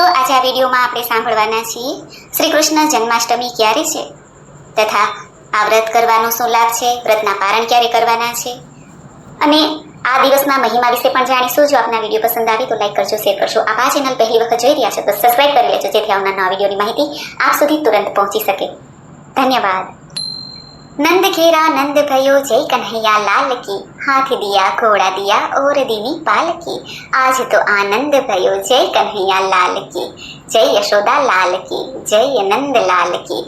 મિત્રો, આજે આ વિડીયોમાં આપણે સાંભળવાના છીએ, શ્રી કૃષ્ણ જન્માષ્ટમી ક્યારે છે? તથા આ વ્રત કરવાનો શું લાભ છે? વ્રતના પારણ ક્યારે કરવાના છે? અને આ દિવસના મહિમા વિશે પણ જાણીશું. જો આપના વીડિયો પસંદ આવે તો લાઈક કરજો, શેર કરજો. આપ આ ચેનલ પહેલી વખત જોઈ રહ્યા છો તો સબસ્ક્રાઈબ કરી લેજો, જેથી આવનાર નવા વિડીયોની માહિતી આપ સુધી તુરંત પહોંચી શકે. ધન્યવાદ. નંદ ઘેરા નંદ ભયો જય કન્હૈયા લાલ કી હાથ દિયા ઘોડા દિયા ઓર દીની પાલકી આજ તો આનંદ ભયો જય કન્હૈયા લાલ કી જય યશોદા લાલ કી જય નંદ લાલ કી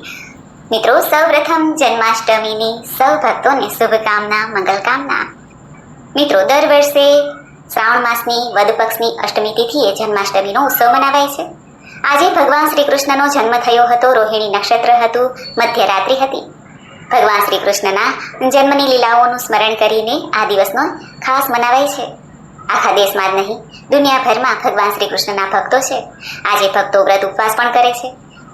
મિત્રો સૌપ્રથમ જન્માષ્ટમીની સૌ ભક્તોને શુભકામના મંગલકામના મિત્રો દર વર્ષે શ્રાવણ માસની વદ પક્ષની અષ્ટમી તિથિએ જન્માષ્ટમીનો ઉત્સવ મનાવાય છે. આજે ભગવાન શ્રી કૃષ્ણનો જન્મ થયો હતો, રોહિણી નક્ષત્ર હતું, મધ્યરાત્રિ હતી. ભગવાન શ્રી કૃષ્ણના જન્મની લીલાઓનું સ્મરણ કરીને આ દિવસનો ખાસ મનાવાય છે. આખા દેશમાં જ નહીં, દુનિયાભરમાં ભગવાન શ્રી કૃષ્ણના ભક્તો છે. આજે ભક્તો વ્રત ઉપવાસ પણ કરે છે.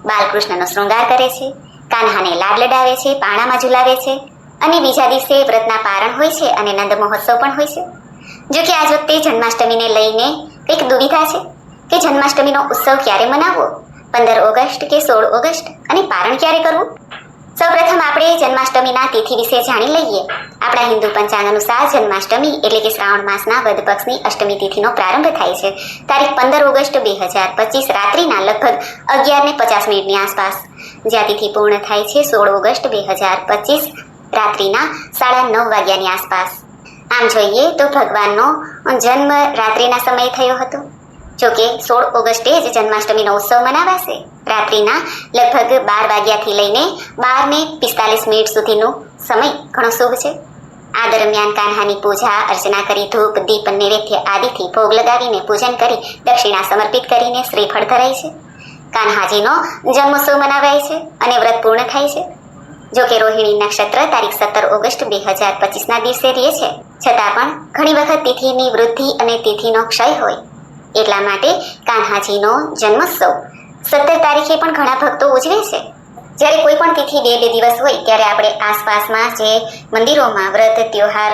બાલકૃષ્ણનો શૃંગાર કરે છે. કાન્હાને લાડ લડાવે છે, પાણામાં ઝુલાવે છે અને બીજા દિવસે વ્રતના પારણ હોય છે અને નંદ મહોત્સવ પણ હોય છે. જો કે આજ વખતે જન્માષ્ટમીને લઈને કંઈક દુવિધા છે કે જન્માષ્ટમીનો ઉત્સવ ક્યારે મનાવવો? પંદર ઓગસ્ટ કે સોળ ઓગસ્ટ અને પારણ ક્યારે કરવું? સૌપ્રથમ આપણે જન્માષ્ટમીના તિથિ વિશે જાણી લઈએ. આપણા હિન્દુ પંચાંગ અનુસાર જન્માષ્ટમી એટલે કે શ્રાવણ માસના વદ પક્ષની અષ્ટમી તિથિનો પ્રારંભ થાય છે. તારીખ પંદર ઓગસ્ટ બે હજાર પચીસ રાત્રિના લગભગ અગિયાર ને પચાસ મિનિટની આસપાસ. જ્યાં તિથિ પૂર્ણ થાય છે સોળ ઓગસ્ટ બે હજાર પચીસ રાત્રિના સાડા નવ વાગ્યાની આસપાસ. આમ જોઈએ તો ભગવાનનો જન્મ રાત્રિના સમયે થયો હતો. જોકે સોળ ઓગસ્ટે જ જન્માષ્ટમીનો ઉત્સવ મનાવાશે. રાત્રિના લગભગ બાર વાગ્યાથી લઈને બાર ને પિસ્તાલીસ મિનિટ સુધીનો સમય ઘણો શુભ છે. આ દરમિયાન કાન્હાની પૂજા, અર્ચના કરી ધૂપ, દીપ, નૈવેદ્ય આદિથી ભોગ લગાવીને પૂજન કરી દક્ષિણા સમર્પિત કરીને શ્રીફળ ધરાય છે. કાન્હાજીનો જન્મોત્સવ મનાવાય છે અને વ્રત પૂર્ણ થાય છે. જો કે રોહિણી નક્ષત્ર તારીખ સત્તર ઓગસ્ટ બે હજાર પચીસના દિવસે રહે છે. છતાં પણ ઘણી વખત તિથિની વૃદ્ધિ અને તિથિનો ક્ષય હોય. એટલા માટે કાન્હાજીનો જન્મોત્સવ સત્તર તારીખે પણ ઘણા ભક્તો ઉજવે છે. જ્યારે કોઈ પણ તિથિ બે બે દિવસ હોય, ત્યારે આપણે આસપાસમાં જે મંદિરોમાં વ્રત, ત્યોહાર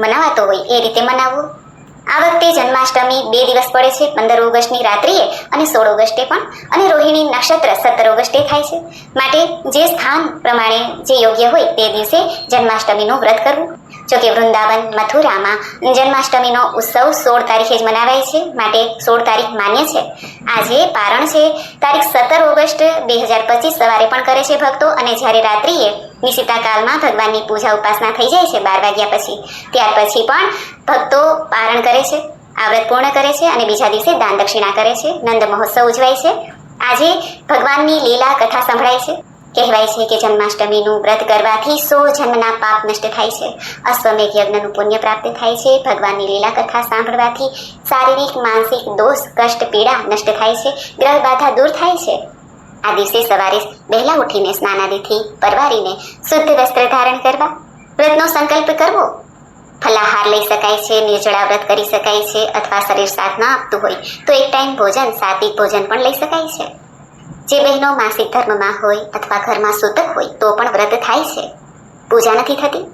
મનાવાતો હોય, એ રીતે મનાવવું. આ વખતે જન્માષ્ટમી બે દિવસ પડે છે, પંદર ઓગસ્ટની રાત્રિએ અને સોળ ઓગસ્ટે પણ. અને રોહિણી નક્ષત્ર સત્તર ઓગસ્ટે થાય છે. માટે જે સ્થાન પ્રમાણે જે યોગ્ય હોય, તે દિવસે જન્માષ્ટમીનું વ્રત કરવું. જોકે વૃંદાવન, મથુરામાં જન્માષ્ટમીનો ઉત્સવ સોળ તારીખે જ મનાવાય છે. માટે સોળ તારીખ માન્ય છે. આજે પારણ છે. તારીખ સત્તર ઓગસ્ટ બે હજાર પચીસ સવારે પણ કરે છે ભક્તો અને જ્યારે રાત્રિએ નિશિતાકાલમાં ભગવાનની પૂજા ઉપાસના થઈ જાય છે બાર વાગ્યા પછી, ત્યાર પછી પણ ભક્તો પારણ કરે છે આ વ્રત પૂર્ણ કરે છે અને બીજા દિવસે દાન દક્ષિણા કરે છે. નંદ મહોત્સવ ઉજવાય છે. આજે ભગવાનની લીલા કથા સંભળાય છે. કહેવાય છે કે જન્માષ્ટમીનું વ્રત કરવાથી સો જન્મના પાપ નષ્ટ થાય છે. અશ્વમેઘ યજ્ઞનું પુણ્ય પ્રાપ્ત થાય છે. ભગવાનની લીલા કથા સાંભળવાથી શારીરિક, માનસિક દોષ, કષ્ટ, પીડા નષ્ટ થાય છે. ગ્રહ બાધા દૂર થાય છે. આ દિવસે સવારે વહેલા ઉઠીને સ્નાનાદિથી પરવારીને શુદ્ધ વસ્ત્ર ધારણ કરવા, વ્રતનો સંકલ્પ કરવો. ફલાહાર લઈ શકાય છે, નિર્જળા વ્રત કરી શકાય છે, અથવા શરીર સાથ ન આપતું હોય, તો એક ટાઈમ ભોજન, સાત્વિક ભોજન પણ લઈ શકાય છે. જે બહેનો માસિક ધર્મમાં હોય અથવા ઘરમાં સૂતક હોય તો પણ વ્રત થાય છે. પૂજા નથી થતી.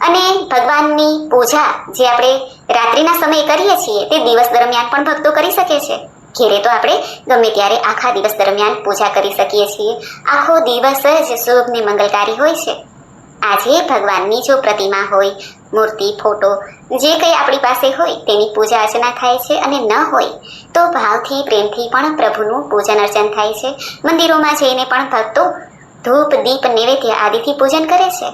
અને ભગવાનની પૂજા જે આપણે રાત્રિના સમયે કરીએ છીએ તે દિવસ દરમિયાન પણ ભક્તો કરી શકે છે. ઘેરે તો આપણે ગમે ત્યારે આખા દિવસ દરમિયાન પૂજા કરી શકીએ છીએ. આખો દિવસ જ શુભ ને મંગલકારી હોય છે. આજે ભગવાનની જો પ્રતિમા હોય મૂર્તિ, ફોટો, જે કંઈ આપણી પાસે હોય તેની પૂજા અર્ચના થાય છે અને ન હોય તો ભાવથી, પ્રેમથી પણ પ્રભુનું પૂજન અર્ચન થાય છે. મંદિરોમાં જઈને પણ ભક્તો ધૂપ, દીપ, નૈવેદ્ય આદિથી પૂજન કરે છે.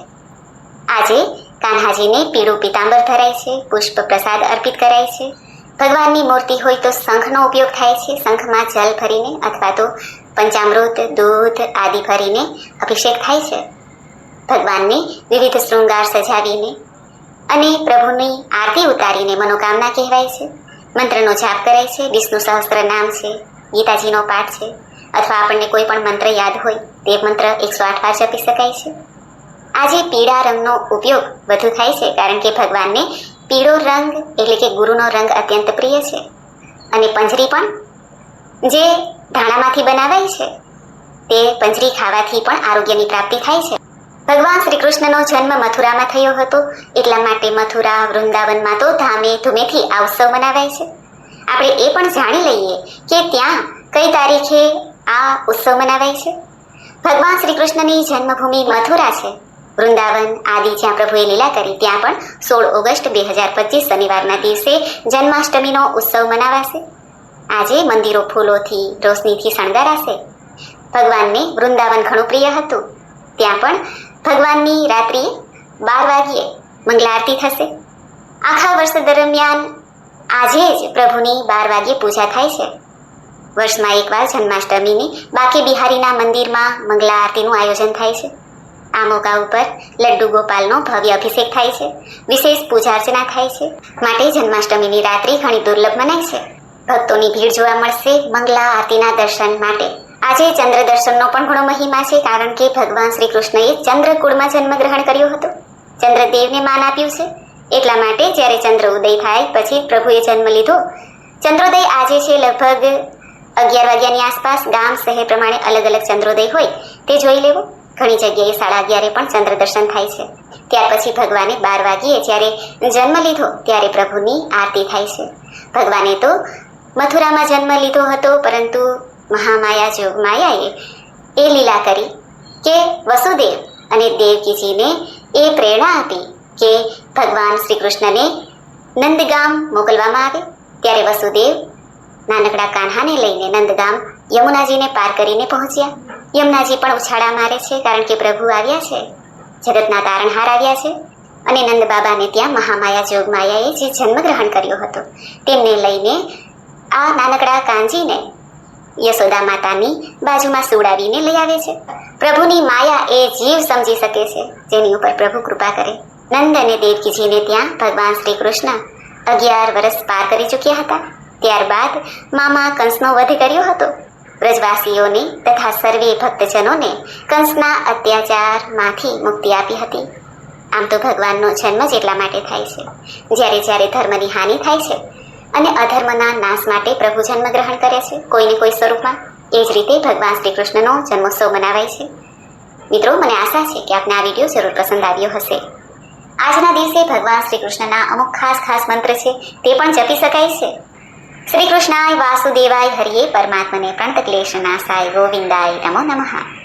આજે કાન્હાજીને પીળું પીતાંબર ધરાય છે, પુષ્પ પ્રસાદ અર્પિત કરાય છે. ભગવાનની મૂર્તિ હોય તો શંખનો ઉપયોગ થાય છે. શંખમાં જલ ભરીને અથવા તો પંચામૃત, દૂધ આદિ ભરીને અભિષેક થાય છે. ભગવાનને વિવિધ શૃંગાર સજાવીને અને પ્રભુની આરતી ઉતારીને મનોકામના કહેવાય છે. મંત્રનો જાપ કરાય છે. વિષ્ણુ સહસ્ત્ર નામ છે. ગીતાજીનો પાઠ છે. અથવા આપણને કોઈ પણ મંત્ર યાદ હોય, તે મંત્ર એકસો આઠ વાર જપી શકાય છે. આજે પીળા રંગનો ઉપયોગ વધુ થાય છે, કારણ કે ભગવાનને પીળો રંગ એટલે કે ગુરુનો રંગ અત્યંત પ્રિય છે. અને પંજરી પણ જે ધાણામાંથી બનાવાય છે, તે પંજરી ખાવાથી પણ આરોગ્યની પ્રાપ્તિ થાય છે. ભગવાન શ્રી કૃષ્ણનો જન્મ મથુરામાં થયો હતો. એટલા માટે મથુરા, વૃંદાવનમાં તો ધામે ધૂમેથી આ ઉત્સવ મનાવાય છે. આપણે એ પણ જાણી લઈએ કે ત્યાં કઈ તારીખે આ ઉત્સવ મનાવાય છે. ભગવાન શ્રી કૃષ્ણની જન્મભૂમિ મથુરા છે. વૃંદાવન આદિ જ્યાં પ્રભુએ લીલા કરી, ત્યાં પણ સોળ ઓગસ્ટ બે હજાર પચીસ શનિવારના દિવસે જન્માષ્ટમીનો ઉત્સવ મનાવાશે. આજે મંદિરો ફૂલોથી, રોશનીથી શણગારાશે. ભગવાનને વૃંદાવન ઘણું પ્રિય હતું. ત્યાં પણ ભગવાનની રાત્રિ બાર વાગ્યે મંગલા આરતી થશે. આખા વર્ષ દરમિયાન આજે જ પ્રભુની બાર વાગ્યે પૂજા થાય છે. વર્ષમાં એકવાર જન્માષ્ટમીની બાકી બિહારીના મંદિરમાં મંગલા આરતીનું આયોજન થાય છે. આ મોકા ઉપર લડ્ડુ ગોપાલનો ભવ્ય અભિષેક થાય છે. વિશેષ પૂજા અર્ચના થાય છે. માટે જન્માષ્ટમીની રાત્રિ ઘણી દુર્લભ મનાય છે. ભક્તોની ભીડ જોવા મળશે મંગલા આરતીના દર્શન માટે. આજે ચંદ્ર દર્શનનો પણ ઘણો મહિમા છે, કારણ કે ભગવાન શ્રી કૃષ્ણએ ચંદ્રકુળમાં જન્મ ગ્રહણ કર્યો હતો. ચંદ્રદેવને માન આપ્યું છે. એટલા માટે જ્યારે ચંદ્ર ઉદય થાય, પછી પ્રભુએ જન્મ લીધો. ચંદ્રોદય આજે છે લગભગ અગિયાર વાગ્યાની આસપાસ. ગામ શહેર પ્રમાણે અલગ અલગ ચંદ્રોદય હોય, તે જોઈ લેવો. ઘણી જગ્યાએ સાડા અગિયારે પણ ચંદ્ર દર્શન થાય છે. ત્યાર પછી ભગવાને બાર વાગ્યે જ્યારે જન્મ લીધો, ત્યારે પ્રભુની આરતી થાય છે. ભગવાને તો મથુરામાં જન્મ લીધો હતો, પરંતુ મહામાયા જોગ માયાએ એ લીલા કરી કે વસુદેવ અને દેવકીજીને એ પ્રેરણા આપી કે ભગવાન શ્રી કૃષ્ણને નંદગામ મોકલવામાં આવે. ત્યારે વસુદેવ નાનકડા કાન્હાને લઈને નંદગામ યમુનાજીને પાર કરીને પહોંચ્યા. યમુનાજી પણ ઉછાળા મારે છે કારણ કે પ્રભુ આવ્યા છે. જગતના તારણહાર આવ્યા છે અને નંદ બાબાને ત્યાં મહામાયા જોગ માયાએ જે જન્મ ગ્રહણ કર્યો હતો, તેમને લઈને આ નાનકડા કાંજીને યશોદા માતાની બાજુમાં સુડાવીને લઈ આવે છે. પ્રભુની માયા એ જીવ સમજી શકે છે, જેની ઉપર પ્રભુ કૃપા કરે. નંદ અને દેવકીજીને ત્યાં ભગવાન શ્રી કૃષ્ણ અગિયાર વર્ષ પાર કરી ચૂક્યા હતા. ત્યારબાદ મામા કંસનો વધ કર્યો હતો. વ્રજવાસીઓને તથા સર્વે ભક્તજનોને કંસના અત્યાચારમાંથી મુક્તિ આપી હતી. આમ તો ભગવાનનો જન્મ જ એટલા માટે થાય છે. જ્યારે જ્યારે ધર્મની હાનિ થાય છે અને અધર્મના નાશ માટે પ્રભુ જન્મ ગ્રહણ કરે છે. કોઈને કોઈ સ્વરૂપમાં. એ જ રીતે ભગવાન શ્રી કૃષ્ણનો જન્મોત્સવ મનાવાય છે. મિત્રો, મને આશા છે કે આપને આ વીડિયો જરૂર પસંદ આવ્યો હશે. આજના દિવસે ભગવાન શ્રી કૃષ્ણના અમુક ખાસ ખાસ મંત્ર છે તે પણ જપી શકાય છે. શ્રી કૃષ્ણાય વાસુદેવાય હરિયે પરમાત્મને પ્રણત ક્લેશ નાશાય ગોવિંદાય નમો નમઃ.